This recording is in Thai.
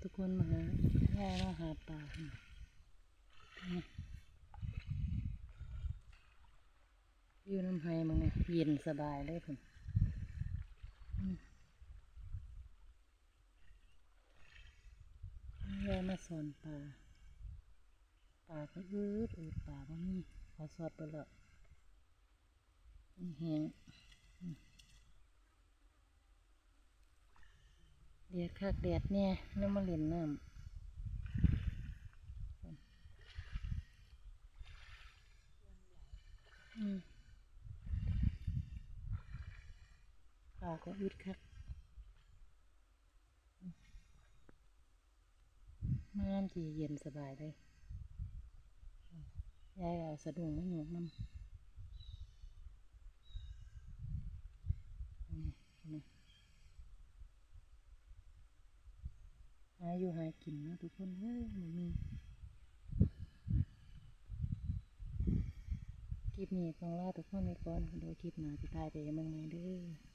ทุกคนมาหาย่มาหาปลาอยู่น้ำไห้มึงเนี่ยเย็นสบายเลยผมอืมย่มาสอนปลาปลาก็อืดอืดปลาบ่มีขอสอดไปละแห้งอืมแดดคักแดดเนี่ยแล้วมาเล่นน้ำอืมปาก็อึดคักอืมน้ำที่เย็นสบายเลยยายเอาสะดุ้งมาหยกน้ำอืมนี่ห อยู่หากินนะทุกคนเฮ้ยมันมีคลิปนี้ต้องลาทุกคนไปก่อนโดยคลิปหน้าจะตายไปยังไงเด้อ